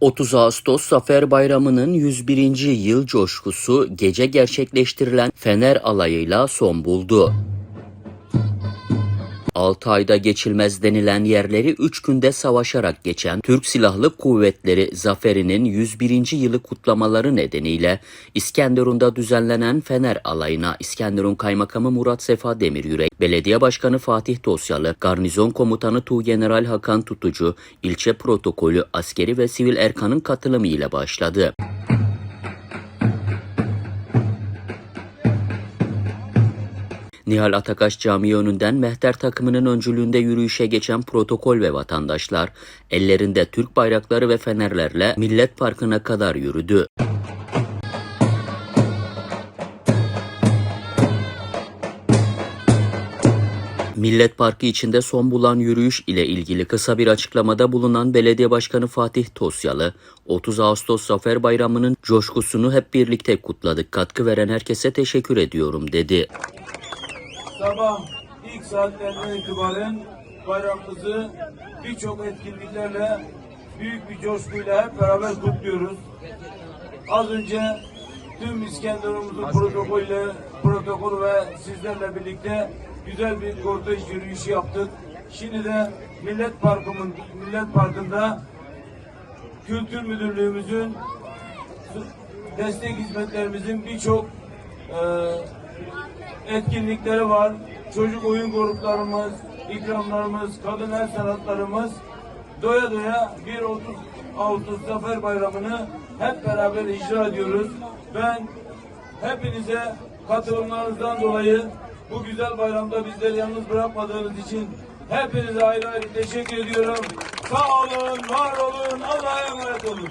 30 Ağustos Zafer Bayramı'nın 101. yıl coşkusu gece gerçekleştirilen Fener alayıyla son buldu. 6 ayda geçilmez denilen yerleri 3 günde savaşarak geçen Türk Silahlı Kuvvetleri zaferinin 101. yılı kutlamaları nedeniyle İskenderun'da düzenlenen Fener alayına İskenderun Kaymakamı Murat Sefa Demiryürek, Belediye Başkanı Fatih Dosyalı, Garnizon Komutanı Tuğgeneral Hakan Tutucu, ilçe protokolü, askeri ve sivil erkanın katılımı ile başladı. Nihal Atakaş Camii önünden mehter takımının öncülüğünde yürüyüşe geçen protokol ve vatandaşlar ellerinde Türk bayrakları ve fenerlerle Millet Parkı'na kadar yürüdü. Millet Parkı içinde son bulan yürüyüş ile ilgili kısa bir açıklamada bulunan Belediye Başkanı Fatih Tosyalı, 30 Ağustos Zafer Bayramı'nın coşkusunu hep birlikte kutladık. Katkı veren herkese teşekkür ediyorum dedi. Sabah ilk saatlerinden itibaren bayramımızı birçok etkinliklerle büyük bir coşkuyla hep beraber kutluyoruz. Az önce tüm İskenderun'umuzun protokolü, protokol ve sizlerle birlikte güzel bir kortej yürüyüşü yaptık. Şimdi de Millet Parkı'nın Millet Parkı'nda Kültür Müdürlüğümüzün destek hizmetlerimizin birçok eee etkinlikleri var. Çocuk oyun gruplarımız, ikramlarımız, kadın el sanatlarımız doya doya 1 Ağustos Zafer Bayramı'nı hep beraber icra ediyoruz. Ben hepinize katılımlarınızdan dolayı bu güzel bayramda bizleri yalnız bırakmadığınız için hepinize ayrı ayrı teşekkür ediyorum. Sağ olun, var olun, Allah'a emanet olun.